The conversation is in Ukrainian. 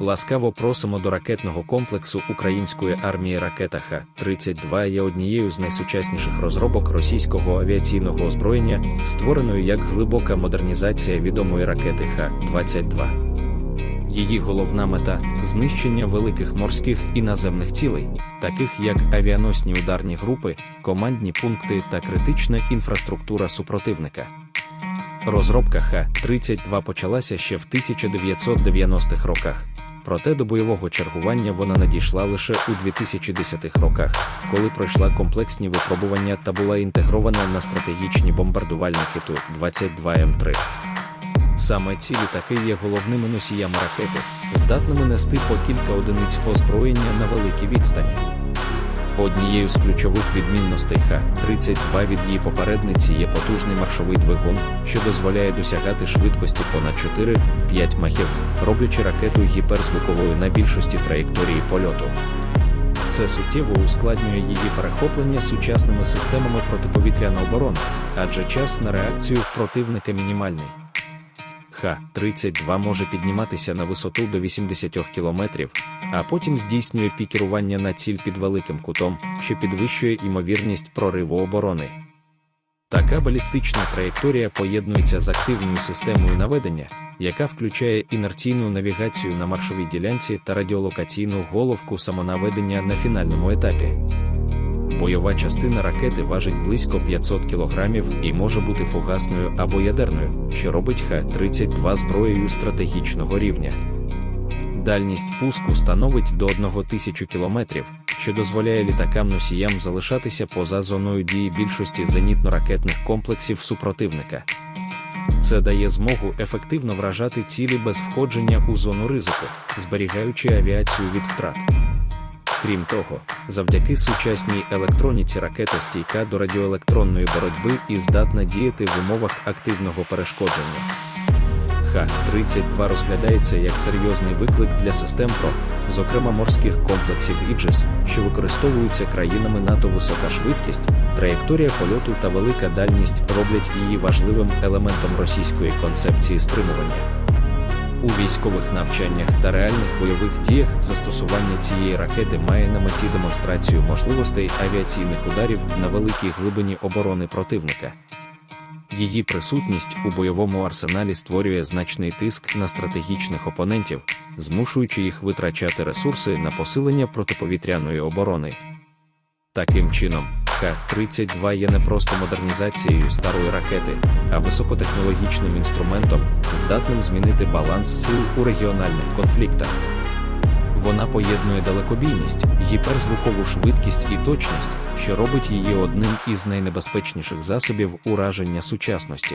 Ласкаво просимо до ракетного комплексу української армії ракета Х-32 є однією з найсучасніших розробок російського авіаційного озброєння, створеною як глибока модернізація відомої ракети Х-22. Її головна мета знищення великих морських і наземних цілей, таких як авіаносні ударні групи, командні пункти та критична інфраструктура супротивника. Розробка Х-32 почалася ще в 1990-х роках, проте до бойового чергування вона надійшла лише у 2010-х роках, коли пройшла комплексні випробування та була інтегрована на стратегічні бомбардувальники Ту-22М3. Саме ці літаки є головними носіями ракети, здатними нести по кілька одиниць озброєння на великій відстані. Однією з ключових відмінностей Х-32 від її попередниці є потужний маршовий двигун, що дозволяє досягати швидкості понад 4-5 махів, роблячи ракету гіперзвуковою на більшості траєкторії польоту. Це суттєво ускладнює її перехоплення сучасними системами протиповітряної оборони, адже час на реакцію противника мінімальний. Х-32 може підніматися на висоту до 80 км, а потім здійснює пікірування на ціль під великим кутом, що підвищує ймовірність прориву оборони. Така балістична траєкторія поєднується з активною системою наведення, яка включає інерційну навігацію на маршовій ділянці та радіолокаційну головку самонаведення на фінальному етапі. Бойова частина ракети важить близько 500 кг і може бути фугасною або ядерною, що робить Х-32 зброєю стратегічного рівня. Дальність пуску становить до 1000 км, що дозволяє літакам-носіям залишатися поза зоною дії більшості зенітно-ракетних комплексів супротивника. Це дає змогу ефективно вражати цілі без входження у зону ризику, зберігаючи авіацію від втрат. Крім того, завдяки сучасній електроніці ракета стійка до радіоелектронної боротьби і здатна діяти в умовах активного перешкодження. Х-32 розглядається як серйозний виклик для систем ПРО, зокрема морських комплексів Іджес, що використовуються країнами НАТО висока швидкість, траєкторія польоту та велика дальність роблять її важливим елементом російської концепції стримування. У військових навчаннях та реальних бойових діях застосування цієї ракети має на меті демонстрацію можливостей авіаційних ударів на великій глибині оборони противника. Її присутність у бойовому арсеналі створює значний тиск на стратегічних опонентів, змушуючи їх витрачати ресурси на посилення протиповітряної оборони. Таким чином, Х-32 є не просто модернізацією старої ракети, а високотехнологічним інструментом, здатним змінити баланс сил у регіональних конфліктах. Вона поєднує далекобійність, гіперзвукову швидкість і точність, що робить її одним із найнебезпечніших засобів ураження сучасності.